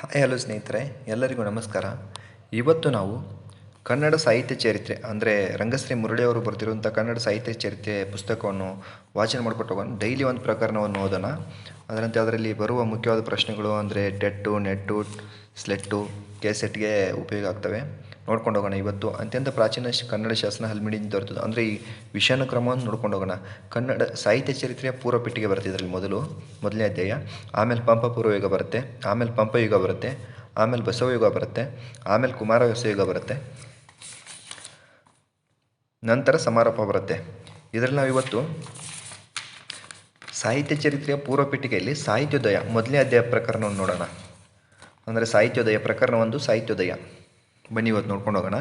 Hi hello ಸ್ನೇಹಿತರೆ, ಎಲ್ಲರಿಗೂ ನಮಸ್ಕಾರ. ಇವತ್ತು ನಾವು ಕನ್ನಡ ಸಾಹಿತ್ಯ ಚರಿತ್ರೆ, ಅಂದರೆ ರಂಗಶ್ರೀ ಮುರಳಿಯವರು ಬರೆದಿರುವಂಥ ಕನ್ನಡ ಸಾಹಿತ್ಯ ಚರಿತ್ರೆ ಪುಸ್ತಕವನ್ನು ವಾಚನ ಮಾಡಿಕೊಟ್ಟು ಡೈಲಿ ಒಂದು ಪ್ರಕರಣವನ್ನು ಓದೋಣ. ಅದರಂತೆ ಅದರಲ್ಲಿ ಬರುವ ಮುಖ್ಯವಾದ ಪ್ರಶ್ನೆಗಳು, ಅಂದರೆ ಟೆಟ್ಟು ನೆಟ್ಟು, ಸ್ಲೆಟ್ಟು, ಕೆಸೆಟ್ಗೆ ಉಪಯೋಗ ಆಗ್ತವೆ. ನೋಡ್ಕೊಂಡು ಹೋಗೋಣ ಇವತ್ತು. ಅತ್ಯಂತ ಪ್ರಾಚೀನ ಕನ್ನಡ ಶಾಸನ ಹಲ್ಮಿಡಿಯಿಂದ ದೊರೆತದ್ದು. ಅಂದರೆ ಈ ವಿಷಯನ ಕ್ರಮವನ್ನು ನೋಡ್ಕೊಂಡು ಹೋಗೋಣ ಕನ್ನಡ ಸಾಹಿತ್ಯ ಚರಿತ್ರೆಯ ಪೂರ್ವ ಪೆಟ್ಟಿಗೆ ಬರುತ್ತೆ ಮೊದಲು, ಮೊದಲನೇ ಅಧ್ಯಾಯ. ಆಮೇಲೆ ಪಂಪ ಪೂರ್ವ ಯುಗ ಬರುತ್ತೆ, ಆಮೇಲೆ ಪಂಪ ಯುಗ ಬರುತ್ತೆ, ಆಮೇಲೆ ಬಸವ ಯುಗ ಬರುತ್ತೆ, ಆಮೇಲೆ ಕುಮಾರ ಯುಗ ಬರುತ್ತೆ. ನಂತರ ಸಮಾರೋಪ ಬರುತ್ತೆ. ಇದರಲ್ಲಿ ನಾವು ಇವತ್ತು ಸಾಹಿತ್ಯ ಚರಿತ್ರೆಯ ಪೂರ್ವ ಪೆಟ್ಟಿಗೆಯಲ್ಲಿ ಸಾಹಿತ್ಯೋದಯ, ಮೊದಲನೇ ಅಧ್ಯಾಯ ಪ್ರಕರಣವನ್ನು ನೋಡೋಣ. ಅಂದರೆ ಸಾಹಿತ್ಯೋದಯ ಪ್ರಕರಣ ಒಂದು ಸಾಹಿತ್ಯೋದಯ. ಬನ್ನಿ, ಇವತ್ತು ನೋಡ್ಕೊಂಡು ಹೋಗೋಣ.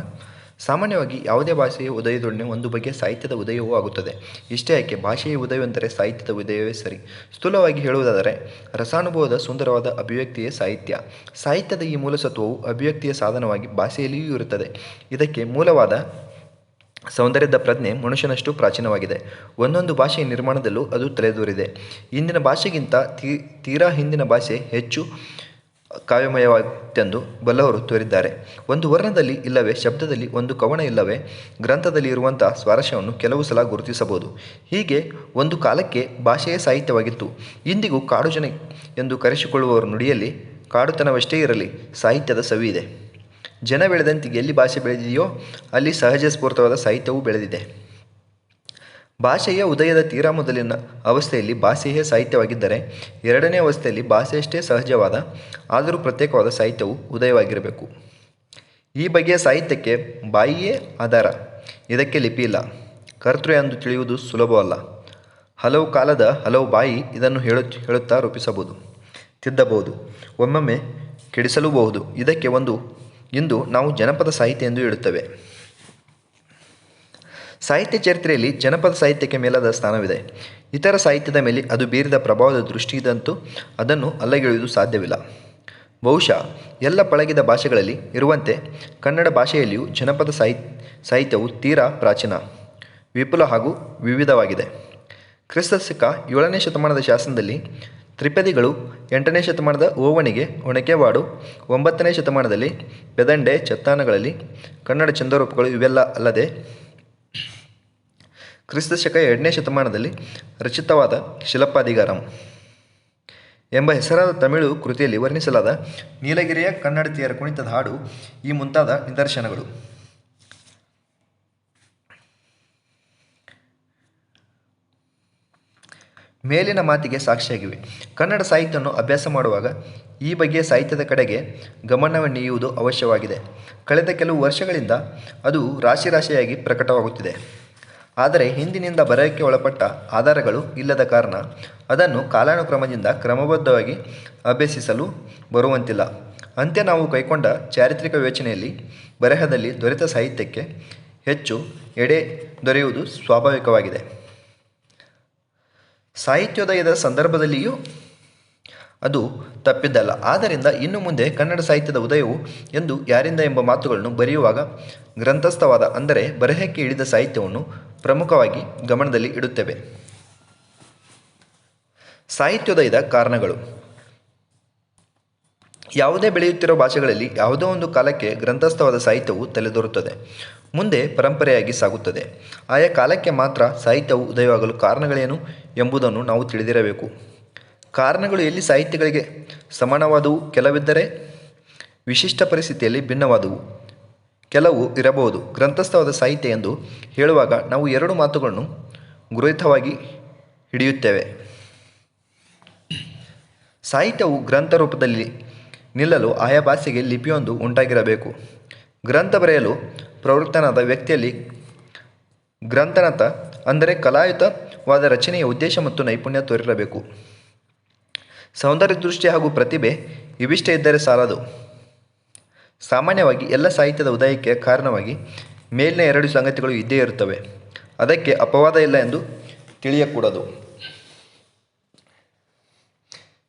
ಸಾಮಾನ್ಯವಾಗಿ ಯಾವುದೇ ಭಾಷೆಯ ಉದಯದೊಡನೆ ಒಂದು ಬಗೆಯ ಸಾಹಿತ್ಯದ ಉದಯವೂ ಆಗುತ್ತದೆ. ಇಷ್ಟೇ ಯಾಕೆ, ಭಾಷೆಯ ಉದಯವೆಂದರೆ ಸಾಹಿತ್ಯದ ಉದಯವೇ ಸರಿ. ಸ್ಥೂಲವಾಗಿ ಹೇಳುವುದಾದರೆ, ರಸಾನುಭವದ ಸುಂದರವಾದ ಅಭಿವ್ಯಕ್ತಿಯೇ ಸಾಹಿತ್ಯ. ಸಾಹಿತ್ಯದ ಈ ಮೂಲಸತ್ವವು ಅಭಿವ್ಯಕ್ತಿಯ ಸಾಧನವಾಗಿ ಭಾಷೆಯಲ್ಲಿಯೂ ಇರುತ್ತದೆ. ಇದಕ್ಕೆ ಮೂಲವಾದ ಸೌಂದರ್ಯದ ಪ್ರಜ್ಞೆ ಮನುಷ್ಯನಷ್ಟು ಪ್ರಾಚೀನವಾಗಿದೆ. ಒಂದೊಂದು ಭಾಷೆಯ ನಿರ್ಮಾಣದಲ್ಲೂ ಅದು ತಲೆದೋರಿದೆ. ಇಂದಿನ ಭಾಷೆಗಿಂತ ತೀರಾ ಹಿಂದಿನ ಭಾಷೆ ಹೆಚ್ಚು ಕಾವ್ಯಮಯವಾತೆಂದು ಬಲ್ಲವರು ತೋರಿದ್ದಾರೆ. ಒಂದು ವರ್ಣದಲ್ಲಿ ಇಲ್ಲವೇ, ಶಬ್ದದಲ್ಲಿ ಒಂದು ಕವನ ಇಲ್ಲವೇ, ಗ್ರಂಥದಲ್ಲಿ ಇರುವಂಥ ಸ್ವಾರಸ್ಯವನ್ನು ಕೆಲವು ಸಲ ಗುರುತಿಸಬಹುದು. ಹೀಗೆ ಒಂದು ಕಾಲಕ್ಕೆ ಭಾಷೆಯೇ ಸಾಹಿತ್ಯವಾಗಿತ್ತು. ಇಂದಿಗೂ ಕಾಡು ಜನ ಎಂದು ಕರೆಸಿಕೊಳ್ಳುವವರ ನುಡಿಯಲ್ಲಿ ಕಾಡುತನವಷ್ಟೇ ಇರಲಿ, ಸಾಹಿತ್ಯದ ಸವಿ ಇದೆ ಜನ ಬೆಳೆದಂತೆ ಎಲ್ಲಿ ಭಾಷೆ ಬೆಳೆದಿದೆಯೋ, ಅಲ್ಲಿ ಸಹಜ ಸ್ಫೂರ್ತವಾದ ಸಾಹಿತ್ಯವೂ ಬೆಳೆದಿದೆ. ಭಾಷೆಯ ಉದಯದ ತೀರಾ ಮೊದಲಿನ ಅವಸ್ಥೆಯಲ್ಲಿ ಭಾಷೆಯೇ ಸಾಹಿತ್ಯವಾಗಿದ್ದರೆ ಎರಡನೇ ಅವಸ್ಥೆಯಲ್ಲಿ ಭಾಷೆಯಷ್ಟೇ ಸಹಜವಾದ, ಆದರೂ ಪ್ರತ್ಯೇಕವಾದ ಸಾಹಿತ್ಯವು ಉದಯವಾಗಿರಬೇಕು. ಈ ಬಗೆಯ ಸಾಹಿತ್ಯಕ್ಕೆ ಬಾಯಿಯೇ ಆಧಾರ. ಇದಕ್ಕೆ ಲಿಪಿ ಇಲ್ಲ. ಕರ್ತೃ ಎಂದು ತಿಳಿಯುವುದು ಸುಲಭವಲ್ಲ. ಹಲವು ಕಾಲದ ಹಲವು ಬಾಯಿ ಇದನ್ನು ಹೇಳು, ಹೇಳುತ್ತಾ ರೂಪಿಸಬಹುದು, ತಿದ್ದಬಹುದು, ಒಮ್ಮೊಮ್ಮೆ ಕೆಡಿಸಲೂಬಹುದು. ಇದಕ್ಕೆ ಒಂದು, ಇಂದು ನಾವು ಜನಪದ ಸಾಹಿತ್ಯ ಎಂದು ಹೇಳುತ್ತೇವೆ. ಸಾಹಿತ್ಯ ಚರಿತ್ರೆಯಲ್ಲಿ ಜನಪದ ಸಾಹಿತ್ಯಕ್ಕೆ ಮೇಲಾದ ಸ್ಥಾನವಿದೆ. ಇತರ ಸಾಹಿತ್ಯದ ಮೇಲೆ ಅದು ಬೀರಿದ ಪ್ರಭಾವದ ದೃಷ್ಟಿಯಿದಂತೂ ಅದನ್ನು ಅಲ್ಲಗೆಳೆಯುವುದು ಸಾಧ್ಯವಿಲ್ಲ. ಬಹುಶಃ ಎಲ್ಲ ಪಳಗಿದ ಭಾಷೆಗಳಲ್ಲಿ ಇರುವಂತೆ ಕನ್ನಡ ಭಾಷೆಯಲ್ಲಿಯೂ ಜನಪದ ಸಾಹಿತ್ಯ ಸಾಹಿತ್ಯವು ತೀರಾ ಪ್ರಾಚೀನ, ವಿಪುಲ ಹಾಗೂ ವಿವಿಧವಾಗಿದೆ. ಕ್ರಿಸ್ತ ಸಿಕ್ಕ ಏಳನೇ ಶತಮಾನದ ಶಾಸನದಲ್ಲಿ ತ್ರಿಪದಿಗಳು ಎಂಟನೇ ಶತಮಾನದ ಓವಣಿಗೆ ಒಣಕೆವಾಡು, ಒಂಬತ್ತನೇ ಶತಮಾನದಲ್ಲಿ ಬೆದಂಡೆ ಚತ್ತಾನಗಳಲ್ಲಿ ಕನ್ನಡ ಚಂದರೂಪಗಳು ಇವೆಲ್ಲ ಅಲ್ಲದೆ ಕ್ರಿಸ್ತ ಶಕ ಎರಡನೇ ಶತಮಾನದಲ್ಲಿ ರಚಿತವಾದ ಶಿಲಪ್ಪಾದಿಗಾರಂ ಎಂಬ ಹೆಸರಾದ ತಮಿಳು ಕೃತಿಯಲ್ಲಿ ವರ್ಣಿಸಲಾದ ನೀಲಗಿರಿಯ ಕನ್ನಡತಿಯರ ಕುಣಿತದ ಹಾಡು ಈ ಮುಂತಾದ ನಿದರ್ಶನಗಳು. ಮೇಲಿನ ಮಾತಿಗೆ ಸಾಕ್ಷಿಯಾಗಿವೆ. ಕನ್ನಡ ಸಾಹಿತ್ಯವನ್ನು ಅಭ್ಯಾಸ ಮಾಡುವಾಗ ಈ ಬಗ್ಗೆ ಸಾಹಿತ್ಯದ ಕಡೆಗೆ ಗಮನವನ್ನೆಯುವುದು ಅವಶ್ಯವಾಗಿದೆ. ಕಳೆದ ಕೆಲವು ವರ್ಷಗಳಿಂದ ಅದು ರಾಶಿ ರಾಶಿಯಾಗಿ ಪ್ರಕಟವಾಗುತ್ತಿದೆ. ಆದರೆ ಹಿಂದಿನಿಂದ ಬರಹಕ್ಕೆ ಒಳಪಟ್ಟ ಆಧಾರಗಳು ಇಲ್ಲದ ಕಾರಣ ಅದನ್ನು ಕಾಲಾನುಕ್ರಮದಿಂದ ಕ್ರಮಬದ್ಧವಾಗಿ ಅಭ್ಯಸಿಸಲು ಬರುವಂತಿಲ್ಲ. ಅಂತ್ಯ ನಾವು ಕೈಕೊಂಡ ಚಾರಿತ್ರಿಕ ಯೋಚನೆಯಲ್ಲಿ ಬರಹದಲ್ಲಿ ದೊರೆತ ಸಾಹಿತ್ಯಕ್ಕೆ ಹೆಚ್ಚು ಎಡೆ ದೊರೆಯುವುದು ಸ್ವಾಭಾವಿಕವಾಗಿದೆ. ಸಾಹಿತ್ಯೋದಯದ ಸಂದರ್ಭದಲ್ಲಿಯೂ ಅದು ತಪ್ಪಿದ್ದಲ್ಲ. ಆದ್ದರಿಂದ ಇನ್ನು ಮುಂದೆ ಕನ್ನಡ ಸಾಹಿತ್ಯದ ಉದಯವು ಎಂದು ಯಾರಿಂದ ಎಂಬ ಮಾತುಗಳನ್ನು ಬರೆಯುವಾಗ ಗ್ರಂಥಸ್ಥವಾದ ಅಂದರೆ ಬರಹಕ್ಕೆ ಇಳಿದ ಸಾಹಿತ್ಯವನ್ನು ಪ್ರಮುಖವಾಗಿ ಗಮನದಲ್ಲಿ ಇಡುತ್ತೇವೆ. ಸಾಹಿತ್ಯೋದಯದ ಕಾರಣಗಳು. ಯಾವುದೇ ಬೆಳೆಯುತ್ತಿರುವ ಭಾಷೆಗಳಲ್ಲಿ ಯಾವುದೋ ಒಂದು ಕಾಲಕ್ಕೆ ಗ್ರಂಥಸ್ಥವಾದ ಸಾಹಿತ್ಯವು ತಲೆದೋರುತ್ತದೆ. ಮುಂದೆ ಪರಂಪರೆಯಾಗಿ ಸಾಗುತ್ತದೆ. ಆಯಾ ಕಾಲಕ್ಕೆ ಮಾತ್ರ ಸಾಹಿತ್ಯವು ಉದಯವಾಗಲು ಕಾರಣಗಳೇನು ಎಂಬುದನ್ನು ನಾವು ತಿಳಿದಿರಬೇಕು. ಕಾರಣಗಳು ಎಲ್ಲಿ ಸಾಹಿತ್ಯಗಳಿಗೆ ಸಮಾನವಾದವು? ಕೆಲವಿದ್ದರೆ ವಿಶಿಷ್ಟ ಪರಿಸ್ಥಿತಿಯಲ್ಲಿ ಭಿನ್ನವಾದವು. ಕೆಲವು ಇರಬಹುದು. ಗ್ರಂಥಸ್ಥವಾದ ಸಾಹಿತ್ಯ ಎಂದು ಹೇಳುವಾಗ ನಾವು ಎರಡು ಮಾತುಗಳನ್ನು ಗುರುತವಾಗಿ ಹಿಡಿಯುತ್ತೇವೆ. ಸಾಹಿತ್ಯವು ಗ್ರಂಥ ರೂಪದಲ್ಲಿ ನಿಲ್ಲಲು ಆಯಾ ಭಾಷೆಗೆ ಲಿಪಿಯೊಂದು ಉಂಟಾಗಿರಬೇಕು. ಗ್ರಂಥ ಬರೆಯಲು ಪ್ರವೃತ್ತನಾದ ವ್ಯಕ್ತಿಯಲ್ಲಿ ಗ್ರಂಥನತ ಅಂದರೆ ಕಲಾಯುತವಾದ ರಚನೆಯ ಉದ್ದೇಶ ಮತ್ತು ನೈಪುಣ್ಯ ತೋರಿರಬೇಕು. ಸೌಂದರ್ಯ ದೃಷ್ಟಿ ಹಾಗೂ ಪ್ರತಿಭೆ ಇವಿಷ್ಟೇ ಇದ್ದರೆ ಸಾಲದು. ಸಾಮಾನ್ಯವಾಗಿ ಎಲ್ಲ ಸಾಹಿತ್ಯದ ಉದಯಕ್ಕೆ ಕಾರಣವಾಗಿ ಮೇಲಿನ ಎರಡು ಸಂಗತಿಗಳು ಇದ್ದೇ ಇರುತ್ತವೆ. ಅದಕ್ಕೆ ಅಪವಾದ ಇಲ್ಲ ಎಂದು ತಿಳಿಯಕೂಡದು.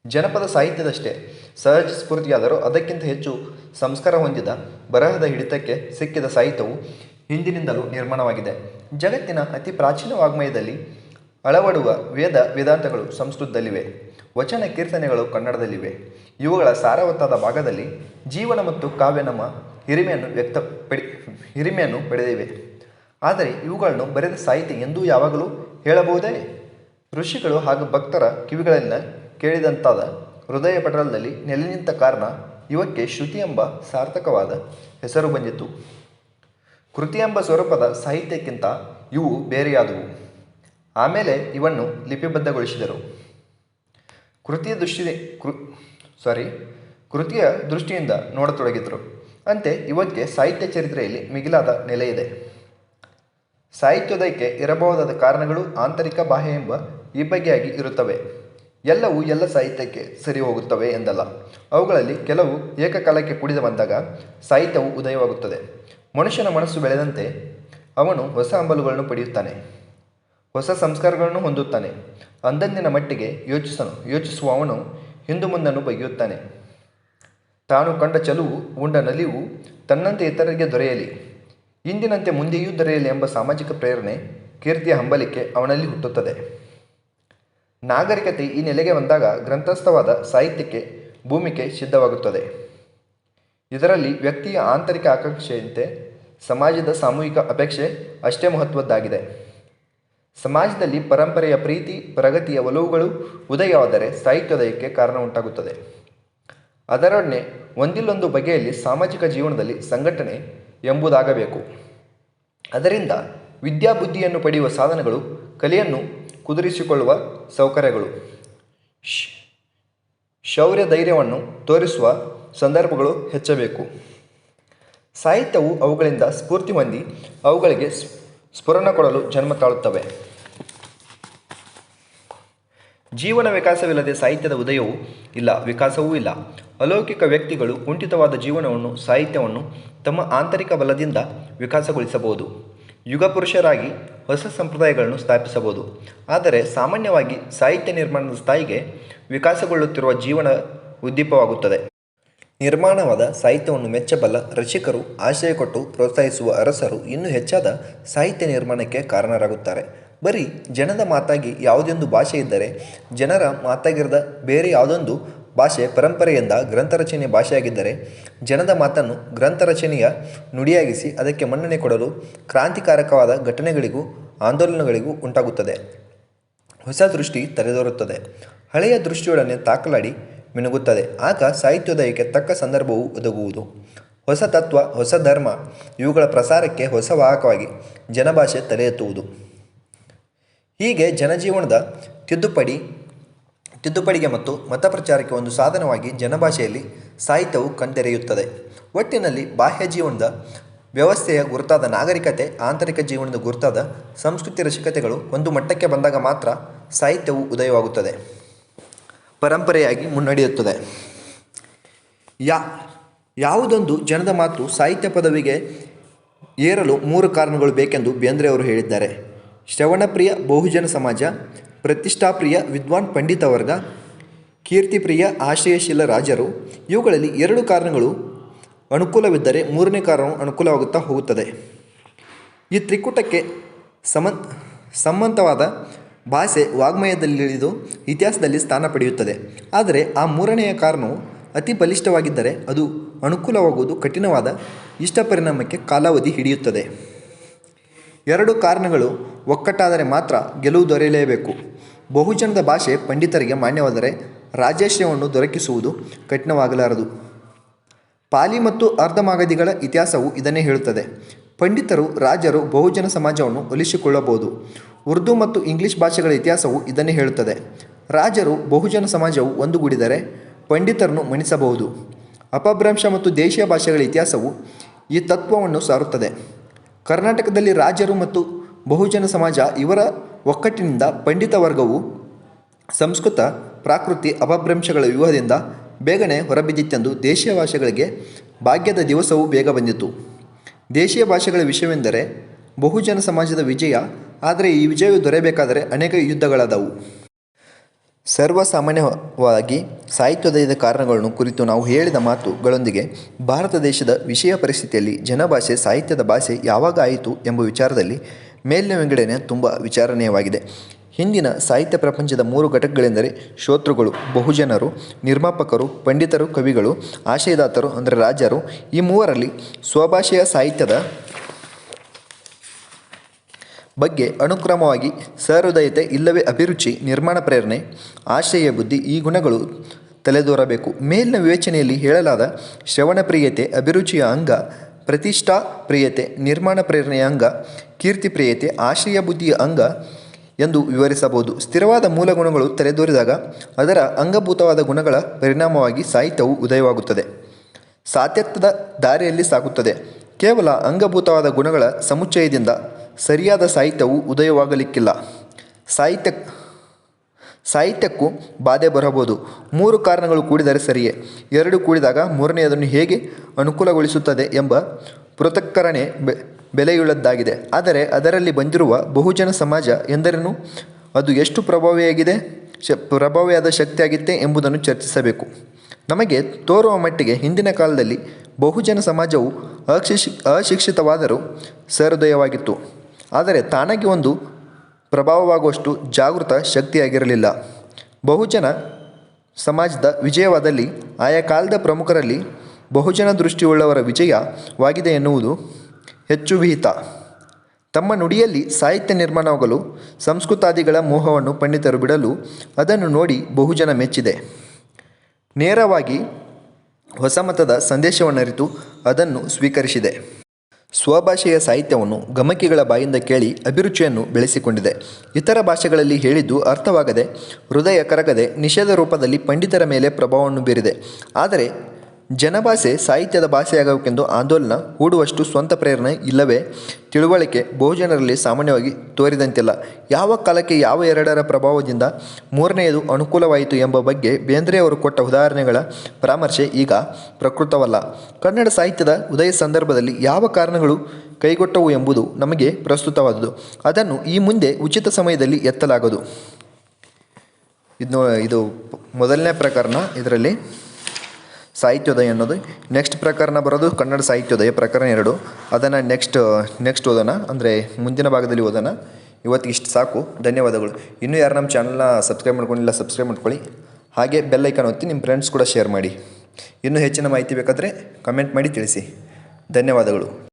ಜನಪದ ಸಾಹಿತ್ಯದಷ್ಟೇ ಸಹಜ ಸ್ಫೂರ್ತಿಯಾದರೂ ಅದಕ್ಕಿಂತ ಹೆಚ್ಚು ಸಂಸ್ಕಾರ ಹೊಂದಿದ ಬರಹದ ಹಿಡಿತಕ್ಕೆ ಸಿಕ್ಕಿದ ಸಾಹಿತ್ಯವು ಹಿಂದಿನಿಂದಲೂ ನಿರ್ಮಾಣವಾಗಿದೆ. ಜಗತ್ತಿನ ಅತಿ ಪ್ರಾಚೀನ ವಾಗ್ಮಯದಲ್ಲಿ ಅಳವಡುವ ವೇದ ವೇದಾಂತಗಳು ಸಂಸ್ಕೃತದಲ್ಲಿವೆ. ವಚನ ಕೀರ್ತನೆಗಳು ಕನ್ನಡದಲ್ಲಿವೆ. ಇವುಗಳ ಸಾರವತ್ತಾದ ಭಾಗದಲ್ಲಿ ಜೀವನ ಮತ್ತು ಕಾವ್ಯ ನಮ್ಮ ಹಿರಿಮೆಯನ್ನು ವ್ಯಕ್ತ ಪಡಿ ಹಿರಿಮೆಯನ್ನು ಪಡೆದಿವೆ. ಆದರೆ ಇವುಗಳನ್ನು ಬರೆದ ಸಾಹಿತ್ಯ ಎಂದೂ ಯಾವಾಗಲೂ ಹೇಳಬಹುದೇ? ಋಷಿಗಳು ಹಾಗೂ ಭಕ್ತರ ಕಿವಿಗಳನ್ನು ಕೇಳಿದಂತಾದ ಹೃದಯ ಪಟಲದಲ್ಲಿ ನೆಲೆ ನಿಂತ ಕಾರಣ ಇವಕ್ಕೆ ಶ್ರುತಿ ಎಂಬ ಸಾರ್ಥಕವಾದ ಹೆಸರು ಬಂದಿತು ಕೃತಿ ಎಂಬ ಸ್ವರೂಪದ ಸಾಹಿತ್ಯಕ್ಕಿಂತ ಇವು ಬೇರೆಯಾದವು. ಆಮೇಲೆ ಇವನ್ನು ಲಿಪಿಬದ್ಧಗೊಳಿಸಿದರು. ಕೃತಿಯ ದೃಷ್ಟಿ ಕೃ ಸಾರಿ ಕೃತಿಯ ದೃಷ್ಟಿಯಿಂದ ನೋಡತೊಡಗಿದರು. ಅಂತೆ ಇವತ್ತಿಗೆ ಸಾಹಿತ್ಯ ಚರಿತ್ರೆಯಲ್ಲಿ ಮಿಗಿಲಾದ ನೆಲೆಯಿದೆ ಸಾಹಿತ್ಯೋದಯಕ್ಕೆ ಇರಬಹುದಾದ ಕಾರಣಗಳು ಆಂತರಿಕ ಬಾಹ್ಯ ಎಂಬ ಈ ಬಗೆಯಾಗಿ ಇರುತ್ತವೆ. ಎಲ್ಲವೂ ಎಲ್ಲ ಸಾಹಿತ್ಯಕ್ಕೆ ಸರಿ ಹೋಗುತ್ತವೆ ಎಂದಲ್ಲ. ಅವುಗಳಲ್ಲಿ ಕೆಲವು ಏಕಕಾಲಕ್ಕೆ ಕುಡಿದು ಬಂದಾಗ ಸಾಹಿತ್ಯವು ಉದಯವಾಗುತ್ತದೆ. ಮನುಷ್ಯನ ಮನಸ್ಸು ಬೆಳೆದಂತೆ ಅವನು ಹೊಸ ಅಂಬಲುಗಳನ್ನು ಪಡೆಯುತ್ತಾನೆ. ಹೊಸ ಸಂಸ್ಕಾರಗಳನ್ನು ಹೊಂದುತ್ತಾನೆ. ಅಂದಂದಿನ ಮಟ್ಟಿಗೆ ಯೋಚಿಸನು, ಯೋಚಿಸುವವನು ಹಿಂದು ಮುಂದನ್ನು ಬಗೆಯುತ್ತಾನೆ. ತಾನು ಕಂಡ ಚಲುವು ಉಂಡ ನಲಿವು ತನ್ನಂತೆ ಇತರರಿಗೆ ದೊರೆಯಲಿ. ಇಂದಿನಂತೆ ಮುಂದೆಯೂ ದೊರೆಯಲಿ ಎಂಬ ಸಾಮಾಜಿಕ ಪ್ರೇರಣೆ ಕೀರ್ತಿಯ ಹಂಬಲಿಕೆ ಅವನಲ್ಲಿ ಹುಟ್ಟುತ್ತದೆ. ನಾಗರಿಕತೆ ಈ ನೆಲೆಗೆ ಬಂದಾಗ ಗ್ರಂಥಸ್ಥವಾದ ಸಾಹಿತ್ಯಕ್ಕೆ ಭೂಮಿಕೆ ಸಿದ್ಧವಾಗುತ್ತದೆ. ಇದರಲ್ಲಿ ವ್ಯಕ್ತಿಯ ಆಂತರಿಕ ಆಕಾಂಕ್ಷೆಯಂತೆ ಸಮಾಜದ ಸಾಮೂಹಿಕ ಅಪೇಕ್ಷೆ ಅಷ್ಟೇ ಮಹತ್ವದ್ದಾಗಿದೆ. ಸಮಾಜದಲ್ಲಿ ಪರಂಪರೆಯ ಪ್ರೀತಿ, ಪ್ರಗತಿಯ ಒಲವುಗಳು ಉದಯವಾದರೆ ಸಾಹಿತ್ಯೋದಯಕ್ಕೆ ಕಾರಣ ಉಂಟಾಗುತ್ತದೆ ಅದರೊಡನೆ ಒಂದಿಲ್ಲೊಂದು ಬಗೆಯಲ್ಲಿ ಸಾಮಾಜಿಕ ಜೀವನದಲ್ಲಿ ಸಂಘಟನೆ ಎಂಬುದಾಗಬೇಕು. ಅದರಿಂದ ವಿದ್ಯಾಬುದ್ಧಿಯನ್ನು ಪಡೆಯುವ ಸಾಧನಗಳು, ಕಲೆಯನ್ನು ಕುದುರಿಸಿಕೊಳ್ಳುವ ಸೌಕರ್ಯಗಳು ಶೌರ್ಯ ಧೈರ್ಯವನ್ನು ತೋರಿಸುವ ಸಂದರ್ಭಗಳು ಹೆಚ್ಚಬೇಕು. ಸಾಹಿತ್ಯವು ಅವುಗಳಿಂದ ಸ್ಫೂರ್ತಿ ಹೊಂದಿ ಅವುಗಳಿಗೆ ಸ್ಫುರಣ ಕೊಡಲು ಜನ್ಮ ತಾಳುತ್ತವೆ. ಜೀವನ ವಿಕಾಸವಿಲ್ಲದೆ ಸಾಹಿತ್ಯದ ಉದಯವೂ ಇಲ್ಲ, ವಿಕಾಸವೂ ಇಲ್ಲ. ಅಲೌಕಿಕ ವ್ಯಕ್ತಿಗಳು ಕುಂಠಿತವಾದ ಜೀವನವನ್ನು, ಸಾಹಿತ್ಯವನ್ನು ತಮ್ಮ ಆಂತರಿಕ ಬಲದಿಂದ ವಿಕಾಸಗೊಳಿಸಬಹುದು. ಯುಗಪುರುಷರಾಗಿ ಹೊಸ ಸಂಪ್ರದಾಯಗಳನ್ನು ಸ್ಥಾಪಿಸಬಹುದು. ಆದರೆ ಸಾಮಾನ್ಯವಾಗಿ ಸಾಹಿತ್ಯ ನಿರ್ಮಾಣದ ಸ್ಥಾಯಿಗೆ ವಿಕಾಸಗೊಳ್ಳುತ್ತಿರುವ ಜೀವನ ಉದ್ದೀಪವಾಗುತ್ತದೆ. ನಿರ್ಮಾಣವಾದ ಸಾಹಿತ್ಯವನ್ನು ಮೆಚ್ಚಬಲ್ಲ ರಚಿಕರು ಆಶ್ರಯ ಕೊಟ್ಟು ಪ್ರೋತ್ಸಾಹಿಸುವ ಅರಸರು ಇನ್ನೂ ಹೆಚ್ಚಾದ ಸಾಹಿತ್ಯ ನಿರ್ಮಾಣಕ್ಕೆ ಕಾರಣರಾಗುತ್ತಾರೆ. ಬರೀ ಜನದ ಮಾತಾಗಿ ಯಾವುದೊಂದು ಭಾಷೆ ಇದ್ದರೆ ಜನರ ಮಾತಾಗಿರದ ಬೇರೆ ಯಾವುದೊಂದು ಭಾಷೆ ಪರಂಪರೆಯಿಂದ ಗ್ರಂಥರಚನೆ ಭಾಷೆಯಾಗಿದ್ದರೆ ಜನದ ಮಾತನ್ನು ಗ್ರಂಥರಚನೆಯ ನುಡಿಯಾಗಿಸಿ ಅದಕ್ಕೆ ಮನ್ನಣೆ ಕೊಡಲು ಕ್ರಾಂತಿಕಾರಕವಾದ ಘಟನೆಗಳಿಗೂ ಆಂದೋಲನಗಳಿಗೂ ಉಂಟಾಗುತ್ತದೆ. ಹೊಸ ದೃಷ್ಟಿ ತೆರೆದೊರುತ್ತದೆ ಹಳೆಯ ದೃಷ್ಟಿಯೊಡನೆ ತಾಕಲಾಡಿ ಮಿನುಗುತ್ತದೆ. ಆಗ ಸಾಹಿತ್ಯೋದಯಕ್ಕೆ ತಕ್ಕ ಸಂದರ್ಭವು ಒದಗುವುದು. ಹೊಸ ತತ್ವ, ಹೊಸ ಧರ್ಮ ಇವುಗಳ ಪ್ರಸಾರಕ್ಕೆ ಹೊಸ ವಾಹಕವಾಗಿ ಜನಭಾಷೆ ತಲೆ ಎತ್ತುವುದು. ಹೀಗೆ ಜನಜೀವನದ ತಿದ್ದುಪಡಿ, ತಿದ್ದುಪಡಿಗೆ ಮತ್ತು ಮತ ಪ್ರಚಾರಕ್ಕೆ ಒಂದು ಸಾಧನವಾಗಿ ಜನಭಾಷೆಯಲ್ಲಿ ಸಾಹಿತ್ಯವು ಕಂಡೆರೆಯುತ್ತದೆ ಒಟ್ಟಿನಲ್ಲಿ ಬಾಹ್ಯ ಜೀವನದ ವ್ಯವಸ್ಥೆಯ ಗುರುತಾದ ನಾಗರಿಕತೆ, ಆಂತರಿಕ ಜೀವನದ ಗುರುತಾದ ಸಂಸ್ಕೃತಿ ರಸಿಕತೆಗಳು ಒಂದು ಮಟ್ಟಕ್ಕೆ ಬಂದಾಗ ಮಾತ್ರ ಸಾಹಿತ್ಯವು ಉದಯವಾಗುತ್ತದೆ. ಪರಂಪರೆಯಾಗಿ ಮುನ್ನಡೆಯುತ್ತದೆ. ಯಾ, ಯಾವುದೊಂದು ಜನದ ಮಾತು ಸಾಹಿತ್ಯ ಪದವಿಗೆ ಏರಲು ಮೂರು ಕಾರಣಗಳು ಬೇಕೆಂದು ಬೇಂದ್ರೆ ಅವರು ಹೇಳಿದ್ದಾರೆ. ಶ್ರವಣಪ್ರಿಯ ಬಹುಜನ ಸಮಾಜ, ಪ್ರತಿಷ್ಠಾಪ್ರಿಯ ವಿದ್ವಾನ್ ಪಂಡಿತವರ್ಗ ಕೀರ್ತಿಪ್ರಿಯ ಆಶ್ರಯಶೀಲ ರಾಜರು, ಇವುಗಳಲ್ಲಿ ಎರಡು ಕಾರಣಗಳು ಅನುಕೂಲವಿದ್ದರೆ ಮೂರನೇ ಕಾರಣವು ಅನುಕೂಲವಾಗುತ್ತಾ ಹೋಗುತ್ತದೆ. ಈ ತ್ರಿಕೂಟಕ್ಕೆ ಸಮನ್ ಸಂಬಂಧವಾದ ಭಾಷೆ ವಾಗ್ಮಯದಲ್ಲಿಳಿದು ಇತಿಹಾಸದಲ್ಲಿ ಸ್ಥಾನ ಪಡೆಯುತ್ತದೆ. ಆದರೆ ಆ ಮೂರನೆಯ ಕಾರಣವು ಅತಿ ಬಲಿಷ್ಠವಾಗಿದ್ದರೆ ಅದು ಅನುಕೂಲವಾಗುವುದು ಕಠಿಣವಾದ ಇಷ್ಟ ಪರಿಣಾಮಕ್ಕೆ ಕಾಲಾವಧಿ ಹಿಡಿಯುತ್ತದೆ. ಎರಡು ಕಾರಣಗಳು ಒಕ್ಕಟ್ಟಾದರೆ ಮಾತ್ರ ಗೆಲುವು ದೊರೆಯಲೇಬೇಕು. ಬಹುಜನದ ಭಾಷೆ ಪಂಡಿತರಿಗೆ ಮಾನ್ಯವಾದರೆ ರಾಜ್ಯಶ್ರಯವನ್ನು ದೊರಕಿಸುವುದು ಕಠಿಣವಾಗಲಾರದು. ಪಾಲಿ ಮತ್ತು ಅರ್ಧಮಾಗದಿಗಳ ಇತಿಹಾಸವು ಇದನ್ನೇ ಹೇಳುತ್ತದೆ. ಪಂಡಿತರು, ರಾಜರು, ಬಹುಜನ ಸಮಾಜವನ್ನು ಒಲಿಸಿಕೊಳ್ಳಬಹುದು. ಉರ್ದು ಮತ್ತು ಇಂಗ್ಲಿಷ್ ಭಾಷೆಗಳ ಇತಿಹಾಸವು ಇದನ್ನೇ ಹೇಳುತ್ತದೆ. ರಾಜರು, ಬಹುಜನ ಸಮಾಜವು ಒಂದುಗೂಡಿದರೆ ಪಂಡಿತರನ್ನು ಮಣಿಸಬಹುದು. ಅಪಭ್ರಂಶ ಮತ್ತು ದೇಶೀಯ ಭಾಷೆಗಳ ಇತಿಹಾಸವು ಈ ತತ್ವವನ್ನು ಸಾರುತ್ತದೆ. ಕರ್ನಾಟಕದಲ್ಲಿ ರಾಜರು ಮತ್ತು ಬಹುಜನ ಸಮಾಜ ಇವರ ಒಕ್ಕಟ್ಟಿನಿಂದ ಪಂಡಿತ ವರ್ಗವು ಸಂಸ್ಕೃತ, ಪ್ರಾಕೃತಿ, ಅಪಭ್ರಂಶಗಳ ವ್ಯೂಹದಿಂದ ಬೇಗನೆ ಹೊರಬಿದ್ದಿತ್ತೆಂದು ದೇಶೀಯ ಭಾಷೆಗಳಿಗೆ ಭಾಗ್ಯದ ದಿವಸವೂ ಬೇಗ ಬಂದಿತು ದೇಶೀಯ ಭಾಷೆಗಳ ವಿಷಯವೆಂದರೆ ಬಹುಜನ ಸಮಾಜದ ವಿಜಯ, ಆದರೆ ಈ ವಿಜಯವು ದೊರೆಯಬೇಕಾದರೆ ಅನೇಕ ಯುದ್ಧಗಳಾದವು. ಸರ್ವಸಾಮಾನ್ಯವಾಗಿ ಸಾಹಿತ್ಯೋದಯದ ಕಾರಣಗಳನ್ನು ಕುರಿತು ನಾವು ಹೇಳಿದ ಮಾತುಗಳೊಂದಿಗೆ ಭಾರತ ದೇಶದ ವಿಷಯ ಪರಿಸ್ಥಿತಿಯಲ್ಲಿ ಜನಭಾಷೆ, ಸಾಹಿತ್ಯದ ಭಾಷೆ ಯಾವಾಗ ಆಯಿತು ಎಂಬ ವಿಚಾರದಲ್ಲಿ ಮೇಲಿನ ವಿಂಗಡಣೆ ತುಂಬ ವಿಚಾರಣೀಯವಾಗಿದೆ. ಹಿಂದಿನ ಸಾಹಿತ್ಯ ಪ್ರಪಂಚದ ಮೂರು ಘಟಕಗಳೆಂದರೆ ಶ್ರೋತೃಗಳು, ಬಹುಜನರು, ನಿರ್ಮಾಪಕರು, ಪಂಡಿತರು, ಕವಿಗಳು, ಆಶಯದಾತರು, ಅಂದರೆ ರಾಜರು, ಈ ಮೂವರಲ್ಲಿ ಸ್ವಭಾಷೆಯ ಸಾಹಿತ್ಯದ ಬಗ್ಗೆ ಅನುಕ್ರಮವಾಗಿ ಸಹೃದಯತೆ ಇಲ್ಲವೇ ಅಭಿರುಚಿ, ನಿರ್ಮಾಣ ಪ್ರೇರಣೆ ಆಶಯ ಬುದ್ಧಿ ಈ ಗುಣಗಳು ತಲೆದೋರಬೇಕು. ಮೇಲಿನ ವಿವೇಚನೆಯಲ್ಲಿ ಹೇಳಲಾದ ಶ್ರವಣ ಪ್ರಿಯತೆ ಅಭಿರುಚಿಯ ಅಂಗ ಪ್ರತಿಷ್ಠಾ ಪ್ರಿಯತೆ, ನಿರ್ಮಾಣ ಪ್ರೇರಣೆಯ ಅಂಗ, ಕೀರ್ತಿ ಪ್ರಿಯತೆ, ಆಶ್ರಯ ಬುದ್ಧಿಯ ಅಂಗ ಎಂದು ವಿವರಿಸಬಹುದು. ಸ್ಥಿರವಾದ ಮೂಲ ಗುಣಗಳು ತಲೆದೋರಿದಾಗ ಅದರ ಅಂಗಭೂತವಾದ ಗುಣಗಳ ಪರಿಣಾಮವಾಗಿ ಸಾಹಿತ್ಯವು ಉದಯವಾಗುತ್ತದೆ. ಸಾತ್ಯತ್ವದ ದಾರಿಯಲ್ಲಿ ಸಾಗುತ್ತದೆ. ಕೇವಲ ಅಂಗಭೂತವಾದ ಗುಣಗಳ ಸಮುಚ್ಚಯದಿಂದ ಸರಿಯಾದ ಸಾಹಿತ್ಯವು ಉದಯವಾಗಲಿಕ್ಕಿಲ್ಲ. ಸಾಹಿತ್ಯ ಸಾಹಿತ್ಯಕ್ಕೂ ಬಾಧೆ ಬರಬಹುದು. ಮೂರು ಕಾರಣಗಳು ಕೂಡಿದರೆ ಸರಿಯೇ. ಎರಡು ಕೂಡಿದಾಗ ಮೂರನೆಯದನ್ನು ಹೇಗೆ ಅನುಕೂಲಗೊಳಿಸುತ್ತದೆ ಎಂಬ ಪೃಥಕ್ಕರಣೆ ಬೆಲೆಯುಳ್ಳದ್ದಾಗಿದೆ. ಆದರೆ ಅದರಲ್ಲಿ ಬಂದಿರುವ ಬಹುಜನ ಸಮಾಜ ಎಂದರೇನು? ಅದು ಎಷ್ಟು ಪ್ರಭಾವಿಯಾಗಿದೆ? ಶ, ಪ್ರಭಾವಿಯಾದ ಶಕ್ತಿಯಾಗಿತ್ತೆ ಎಂಬುದನ್ನು ಚರ್ಚಿಸಬೇಕು. ನಮಗೆ ತೋರುವ ಮಟ್ಟಿಗೆ ಹಿಂದಿನ ಕಾಲದಲ್ಲಿ ಬಹುಜನ ಸಮಾಜವು ಅಶಿಕ್ಷಿ ಅಶಿಕ್ಷಿತವಾದರೂ ಸಹೃದಯವಾಗಿತ್ತು. ಆದರೆ ತಾನಾಗಿ ಒಂದು ಪ್ರಭಾವವಾಗುವಷ್ಟು ಜಾಗೃತ ಶಕ್ತಿಯಾಗಿರಲಿಲ್ಲ. ಬಹುಜನ ಸಮಾಜದ ವಿಜಯವಾದಲ್ಲಿ, ಆಯಾ ಕಾಲದ ಪ್ರಮುಖರಲ್ಲಿ ಬಹುಜನ ದೃಷ್ಟಿಯುಳ್ಳವರ ವಿಜಯವಾಗಿದೆ ಎನ್ನುವುದು ಹೆಚ್ಚು ವಿಹಿತ. ತಮ್ಮ ನುಡಿಯಲ್ಲಿ ಸಾಹಿತ್ಯ ನಿರ್ಮಾಣವಾಗಲು ಸಂಸ್ಕೃತಾದಿಗಳ ಮೋಹವನ್ನು ಪಂಡಿತರು ಬಿಡಲು ಅದನ್ನು ನೋಡಿ ಬಹುಜನ ಮೆಚ್ಚಿದೆ. ನೇರವಾಗಿ ಹೊಸ ಮತದ ಸಂದೇಶವನ್ನರಿತು ಅದನ್ನು ಸ್ವೀಕರಿಸಿದೆ. ಸ್ವಭಾಷೆಯ ಸಾಹಿತ್ಯವನ್ನು ಗಮಕಿಗಳ ಬಾಯಿಂದ ಕೇಳಿ ಅಭಿರುಚಿಯನ್ನು ಬೆಳೆಸಿಕೊಂಡಿದೆ. ಇತರ ಭಾಷೆಗಳಲ್ಲಿ ಹೇಳಿದ್ದು ಅರ್ಥವಾಗದೆ, ಹೃದಯ ಕರಗದೆ, ನಿಷೇಧ ರೂಪದಲ್ಲಿ ಪಂಡಿತರ ಮೇಲೆ ಪ್ರಭಾವವನ್ನು ಬೀರಿದೆ. ಆದರೆ ಜನಭಾಷೆ ಸಾಹಿತ್ಯದ ಭಾಷೆಯಾಗಬೇಕೆಂದು ಆಂದೋಲನ ಹೂಡುವಷ್ಟು ಸ್ವಂತ ಪ್ರೇರಣೆ ಇಲ್ಲವೇ? ತಿಳುವಳಿಕೆ ಬಹುಜನರಲ್ಲಿ ಸಾಮಾನ್ಯವಾಗಿ ತೋರಿದಂತಿಲ್ಲ. ಯಾವ ಕಾಲಕ್ಕೆ ಯಾವ ಎರಡರ ಪ್ರಭಾವದಿಂದ ಮೂರನೆಯದು ಅನುಕೂಲವಾಯಿತು ಎಂಬ ಬಗ್ಗೆ ಬೇಂದ್ರೆಯವರು ಕೊಟ್ಟ ಉದಾಹರಣೆಗಳ ಪರಾಮರ್ಶೆ ಈಗ ಪ್ರಕೃತವಲ್ಲ. ಕನ್ನಡ ಸಾಹಿತ್ಯದ ಉದಯ ಸಂದರ್ಭದಲ್ಲಿ ಯಾವ ಕಾರಣಗಳು ಕೈಗೊಟ್ಟವು ಎಂಬುದು ನಮಗೆ ಪ್ರಸ್ತುತವಾದುದು. ಅದನ್ನು ಈ ಮುಂದೆ ಉಚಿತ ಸಮಯದಲ್ಲಿ ಎತ್ತಲಾಗದು. ಇದು ಇದು ಮೊದಲನೇ ಪ್ರಕರಣ. ಇದರಲ್ಲಿ ಸಾಹಿತ್ಯೋದಯ ಅನ್ನೋದು. ನೆಕ್ಸ್ಟ್ ಪ್ರಕರಣ ಬರೋದು ಕನ್ನಡ ಸಾಹಿತ್ಯೋದಯ ಪ್ರಕರಣ ಎರಡು. ಅದನ್ನು ನೆಕ್ಸ್ಟ್ ನೆಕ್ಸ್ಟ್ ಓದೋಣ. ಅಂದರೆ ಮುಂದಿನ ಭಾಗದಲ್ಲಿ ಓದೋಣ. ಇವತ್ತಿಗೆ ಇಷ್ಟು ಸಾಕು. ಧನ್ಯವಾದಗಳು. ಇನ್ನೂ ಯಾರು ನಮ್ಮ ಚಾನಲ್ನ ಸಬ್ಸ್ಕ್ರೈಬ್ ಮಾಡ್ಕೊಂಡಿಲ್ಲ ಸಬ್ಸ್ಕ್ರೈಬ್ ಮಾಡ್ಕೊಳ್ಳಿ. ಹಾಗೆ ಬೆಲ್ ಐಕಾನ್ ಒತ್ತಿ ನಿಮ್ಮ ಫ್ರೆಂಡ್ಸ್ ಕೂಡ ಶೇರ್ ಮಾಡಿ. ಇನ್ನೂ ಹೆಚ್ಚಿನ ಮಾಹಿತಿ ಬೇಕಾದರೆ ಕಮೆಂಟ್ ಮಾಡಿ ತಿಳಿಸಿ. ಧನ್ಯವಾದಗಳು.